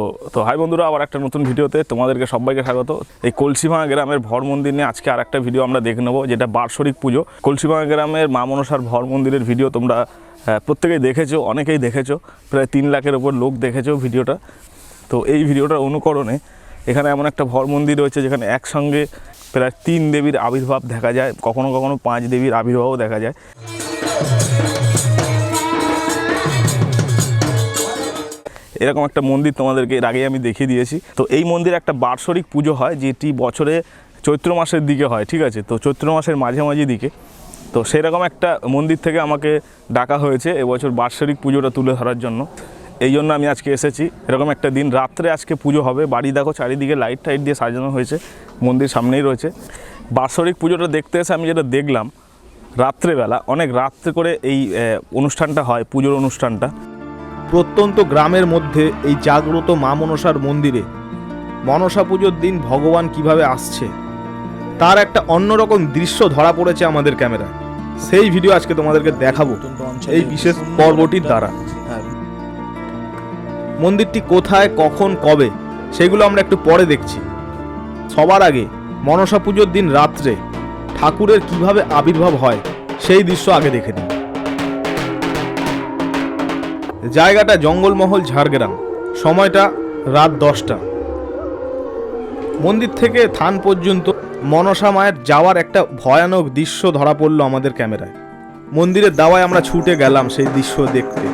তো তো হাই বন্ধুরা, আবার একটা নতুন ভিডিওতে তোমাদেরকে সবাইকে স্বাগত। এই কলসিভাঙা গ্রামের ভর মন্দির নিয়ে আজকে আর একটা ভিডিও আমরা দেখে নেব, যেটা বার্ষরিক পুজো। কলসিভাঙা গ্রামের মা মনসার ভর মন্দিরের ভিডিও তোমরা প্রত্যেকেই দেখেছ, অনেকেই দেখেছ, প্রায় তিন লাখের ওপর লোক দেখেছ ভিডিওটা। তো এই ভিডিওটার অনুকরণে এখানে এমন একটা ভর মন্দির রয়েছে, যেখানে একসঙ্গে প্রায় তিন দেবীর আবির্ভাব দেখা যায়, কখনো কখনো পাঁচ দেবীর আবির্ভাবও দেখা যায়। এরকম একটা মন্দির তোমাদেরকে এর আগেই আমি দেখিয়ে দিয়েছি। তো এই মন্দির একটা বার্ষরিক পুজো হয়, যেটি বছরে চৈত্র মাসের দিকে হয়, ঠিক আছে? তো চৈত্র মাসের মাঝামাঝি দিকে। তো সেরকম একটা মন্দির থেকে আমাকে ডাকা হয়েছে এবছর বার্ষরিক পুজোটা তুলে ধরার জন্য। এই জন্য আমি আজকে এসেছি। এরকম একটা দিন, রাত্রে আজকে পুজো হবে। বাড়ি দেখো, চারিদিকে লাইট টাইট দিয়ে সাজানো হয়েছে। মন্দির সামনেই রয়েছে। বার্ষরিক পুজোটা দেখতে এসে আমি যেটা দেখলাম, রাত্রেবেলা, অনেক রাত্রে করে এই অনুষ্ঠানটা হয়, পুজোর অনুষ্ঠানটা। প্রত্যন্ত গ্রামের মধ্যে এই জাগ্রত মা মনসার মন্দিরে মনসা পুজোর দিন ভগবান কীভাবে আসছে, তার একটা অন্যরকম দৃশ্য ধরা পড়েছে আমাদের ক্যামেরায়। সেই ভিডিও আজকে তোমাদেরকে দেখাবো এই বিশেষ পর্বটির দ্বারা। মন্দিরটি কোথায়, কখন, কবে, সেগুলো আমরা একটু পরে দেখছি। সবার আগে মনসা পুজোর দিন রাত্রে ঠাকুরের কীভাবে আবির্ভাব হয়, সেই দৃশ্য আগে দেখে নিই। জায়গাটা জঙ্গলমহল, ঝাড়গ্রাম। সময়টা রাত দশটা। মন্দির থেকে থান পর্যন্ত মনসা মায়ের যাওয়ার একটা ভয়ানক দৃশ্য ধরা পড়ল আমাদের ক্যামেরায়। মন্দিরের দাওয়ায় আমরা ছুটে গেলাম সেই দৃশ্য দেখতে।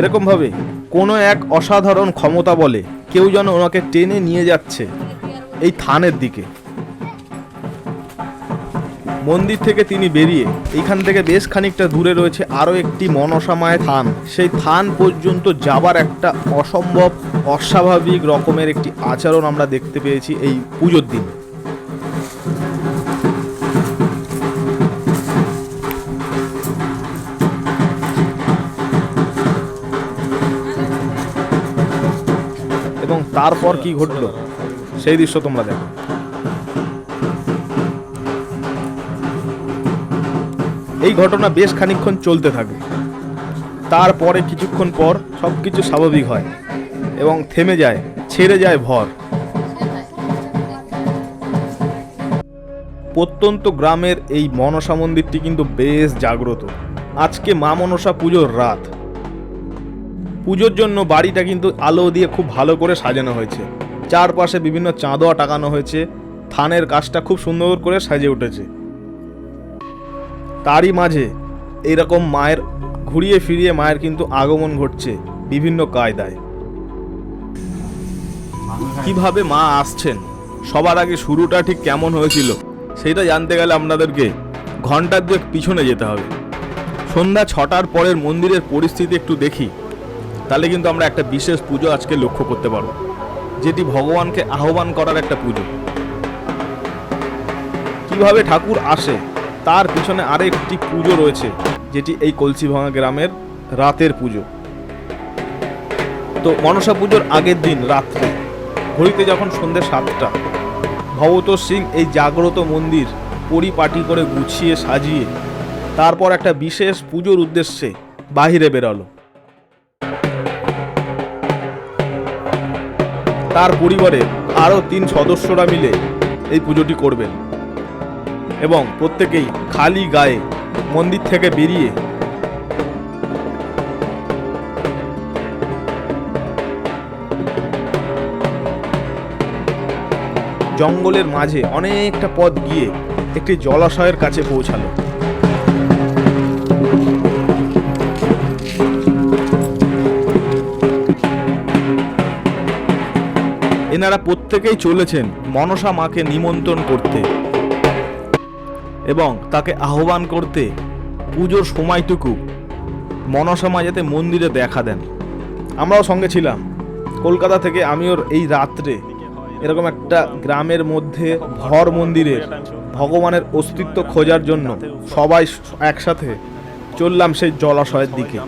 এরকমভাবে কোনো এক অসাধারণ ক্ষমতা বলে কেউ যেন ওনাকে টেনে নিয়ে যাচ্ছে এই থানের দিকে। মন্দির থেকে তিনি বেরিয়ে এইখান থেকে বেশ খানিকটা দূরে রয়েছে আরও একটি মনসামায় থান। সেই থান পর্যন্ত যাবার একটা অসম্ভব অস্বাভাবিক রকমের একটি আচরণ আমরা দেখতে পেয়েছি এই পুজোর দিন। এবং তারপর কি ঘটলো? সেই দৃশ্য তোমরা দেখো। এই ঘটনা বেশ খানিকক্ষণ চলতে থাকে। তারপরে কিছুক্ষণ পর সব কিছু স্বাভাবিক হয় এবং থেমে যায়, ছেড়ে যায় ভর। প্রত্যন্ত গ্রামের এই মনসা মন্দিরটি কিন্তু বেশ জাগ্রত। আজকে মা মনসা পুজোর রাত। পুজোর জন্য বাড়িটা কিন্তু আলো দিয়ে খুব ভালো করে সাজানো হয়েছে। চারপাশে বিভিন্ন চাঁদোয়া টাকানো হয়েছে। থানের কাজটা খুব সুন্দর করে সাজে উঠেছে। তারই মাঝে এরকম মায়ের ঘুরিয়ে ফিরিয়ে মায়ের কিন্তু আগমন ঘটছে বিভিন্ন কায়দায়। কীভাবে মা আসছেন? সবার আগে শুরুটা ঠিক কেমন হয়েছিল? সেটা জানতে গেলে আপনাদেরকে ঘণ্টার দুয়েক পিছনে যেতে হবে। সন্ধ্যা ছটার পরের মন্দিরের পরিস্থিতি একটু দেখি। তাহলে কিন্তু আমরা একটা বিশেষ পুজো আজকে লক্ষ্য করতে পারব, যেটি ভগবানকে আহ্বান করার একটা পুজো। কীভাবে ঠাকুর আসে, তার পিছনে আরেকটি পুজো রয়েছে, যেটি এই কলসিভাঙা গ্রামের রাতের পুজো। তো মনসা পুজোর আগের দিন রাত্রে, ঘড়িতে যখন সন্ধ্যে সাতটা ভবত সিং এই জাগ্রত মন্দির পরিপাটি করে গুছিয়ে সাজিয়ে, তারপর একটা বিশেষ পুজোর উদ্দেশ্যে বাহিরে বেরোলো। তার পরিবারের আরও তিন সদস্যরা মিলে এই পুজোটি করবেন। এবং প্রত্যেকেই খালি গায়ে মন্দির থেকে বেরিয়ে জঙ্গলের মাঝে অনেকটা পথ গিয়ে একটি জলাশয়ের কাছে পৌঁছালো। এনারা প্রত্যেকেই চলেছেন মনসা মাকে নিমন্ত্রণ করতে এবং তাকে আহ্বান করতে পুজোর সময়টুকু মনসা মা যাতে মন্দিরে দেখা দেন। আমরাও সঙ্গে ছিলাম। কলকাতা থেকে আমিও এই রাত্রে এরকম একটা গ্রামের মধ্যে ভর মন্দিরে ভগবানের অস্তিত্ব খোঁজার জন্য সবাই একসাথে চললাম সেই জলাশয়ের দিকে।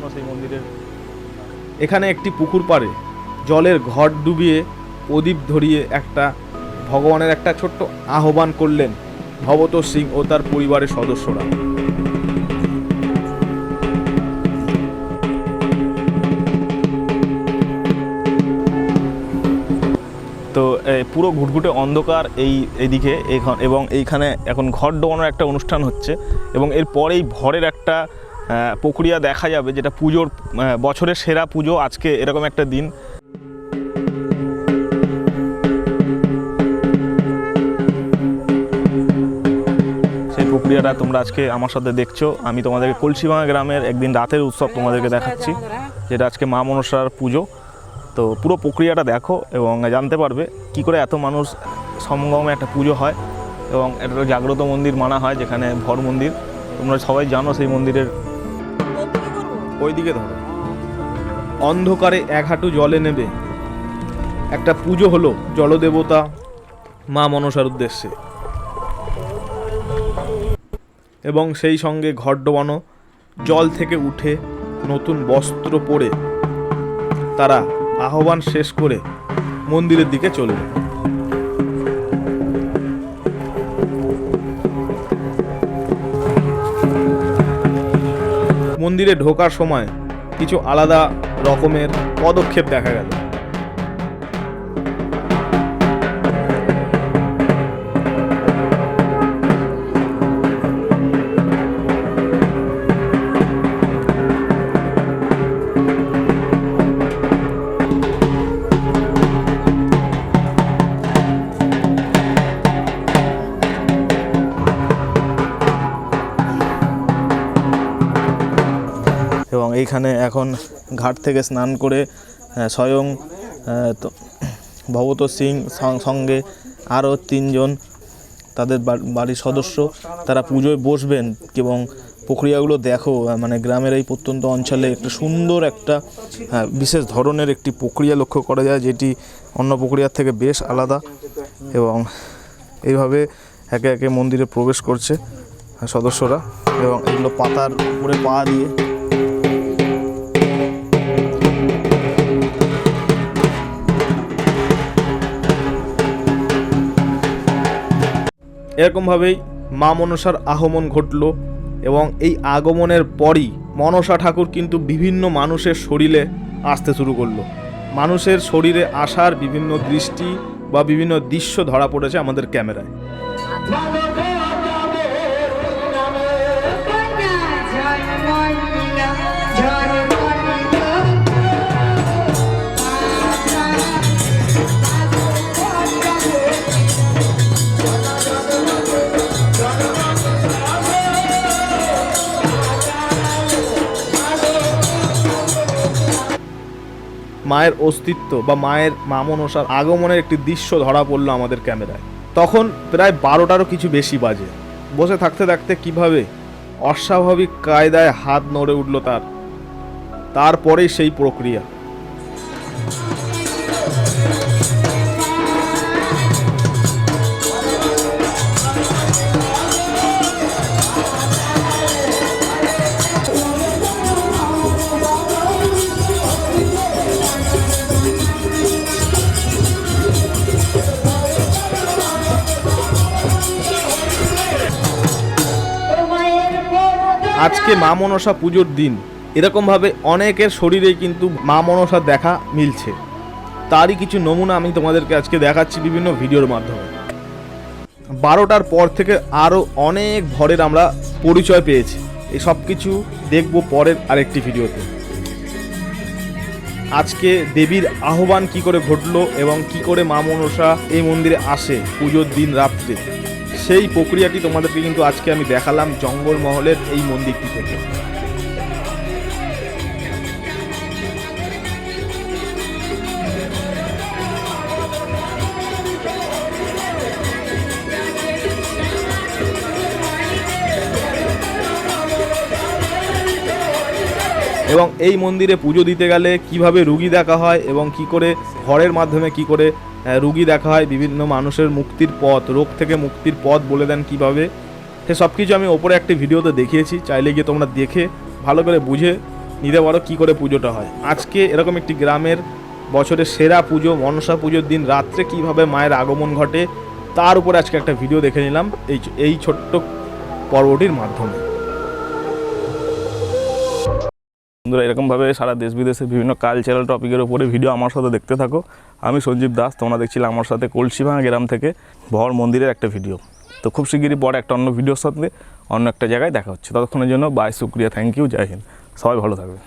এখানে একটি পুকুর পাড়ে জলের ঘট ডুবিয়ে প্রদীপ ধরিয়ে একটা ভগবানের একটা ছোট্ট আহ্বান করলেন ভবত সিং ও তার পরিবারের সদস্যরা। তো পুরো ঘুটঘুটে অন্ধকার এই এদিকে এখন, এবং এইখানে এখন ঘর ডোবানোর একটা অনুষ্ঠান হচ্ছে, এবং এর পরেই ভরের একটা প্রক্রিয়া দেখা যাবে, যেটা পুজোর বছরের সেরা পুজো আজকে এরকম একটা দিন। প্রক্রিয়াটা তোমরা আজকে আমার সাথে দেখছ। আমি তোমাদেরকে কলসিভাঙা গ্রামের একদিন রাতের উৎসব তোমাদেরকে দেখাচ্ছি, যেটা আজকে মা মনসার পুজো। তো পুরো প্রক্রিয়াটা দেখো এবং জানতে পারবে কি করে এত মানুষ সমাগমে একটা পুজো হয় এবং একটা জাগ্রত মন্দির মানা হয়, যেখানে ভর মন্দির। তোমরা সবাই জানো সেই মন্দিরের ওইদিকে ধরো। অন্ধকারে এক হাঁটু জলে নেবে। একটা পুজো হলো জলদেবতা মা মনসার উদ্দেশ্যে। এবং সেই সঙ্গে ঘর ডোবানো, জল থেকে উঠে নতুন বস্ত্র পরে তারা আহ্বান শেষ করে মন্দিরের দিকে চলবে মন্দিরে ঢোকার সময় কিছু আলাদা রকমের পদক্ষেপ দেখা গেল। এইখানে এখন ঘাট থেকে স্নান করে স্বয়ং আহ, তো ভগত সিং সঙ্গে আরও তিনজন তাদের বাড়ির সদস্য তারা পুজোয় বসবেন এবং প্রক্রিয়াগুলো দেখো মানে গ্রামের এই প্রত্যন্ত অঞ্চলে একটা সুন্দর একটা আহ, বিশেষ ধরনের একটি প্রক্রিয়া লক্ষ্য করা যায় যেটি অন্য প্রক্রিয়ার থেকে বেশ আলাদা এবং এইভাবে একে একে মন্দিরে প্রবেশ করছে সদস্যরা এবং এগুলো পাতার উপরে পা দিয়ে এরকমভাবেই মা মনসার আহমন ঘটল এবং এই আগমনের পরই মনসা ঠাকুর কিন্তু বিভিন্ন মানুষের শরীরে আসতে শুরু করল। মানুষের শরীরে আসার বিভিন্ন দৃষ্টি বা বিভিন্ন দৃশ্য ধরা পড়েছে আমাদের ক্যামেরায়। মায়ের অস্তিত্ব বা মায়ের মামনসার আগমনের একটি দৃশ্য ধরা পড়ল আমাদের ক্যামেরায়। তখন প্রায় বারোটারও কিছু বেশি বাজে। বসে থাকতে থাকতে কীভাবে অস্বাভাবিক কায়দায় হাত নড়ে উঠল তার। তারপরেই সেই প্রক্রিয়া। আজকে মা মনসা পুজোর দিন। এরকমভাবে অনেকের শরীরে কিন্তু মা মনসা দেখা মিলছে। তারই কিছু নমুনা আমি তোমাদেরকে আজকে দেখাচ্ছি বিভিন্ন ভিডিওর মাধ্যমে। বারোটার পর থেকে আরও অনেক ভরের আমরা পরিচয় পেয়েছি। এই সব কিছু দেখব পরের আরেকটি ভিডিওতে। আজকে দেবীর আহ্বান কি করে ঘটলো এবং কি করে মা মনসা এই মন্দিরে আসে পুজোর দিন রাত্রে? সেই প্রক্রিয়াটি তোমাদেরকে কিন্তু আজকে আমি দেখালাম জঙ্গলমহলের এই মন্দিরটি থেকে। এবং এই মন্দিরে পুজো দিতে গেলে কীভাবে রুগী দেখা হয় এবং কি করে ঘরের মাধ্যমে কি করে রুগী দেখা হয়, বিভিন্ন মানুষের মুক্তির পথ, রোগ থেকে মুক্তির পথ বলে দেন কীভাবে। সে সব কিছু আমি ওপরে একটি ভিডিওতে দেখিয়েছি, চাইলে গিয়ে তোমরা দেখে, ভালো করে বুঝে নিতে পারো কী করে পুজোটা হয়। আজকে এরকম একটি গ্রামের বছরের সেরা পুজো, মনসা পুজোর দিন, রাত্রে কীভাবে মায়ের আগমন ঘটে, তার উপরে আজকে একটা ভিডিও দেখে নিলাম, এই এই ছোট্ট পর্বটির মাধ্যমে। বন্ধুরা, এরকমভাবে সারা দেশ বিদেশের বিভিন্ন কালচারাল টপিকের উপরে ভিডিও আমার সাথে দেখতে থাকো। আমি সঞ্জীব দাস, তোমরা দেখছিলে আমার সাথে কলসিভাঙা গ্রাম থেকে ভর মন্দিরের একটা ভিডিও তো খুব শিগগিরই পরে একটা অন্য ভিডিওর সাথে অন্য একটা জায়গায় দেখা হচ্ছে। ততক্ষণের জন্য বাই শুক্রিয়া থ্যাংক ইউ জয় হিন্দ। সবাই ভালো থাকবে।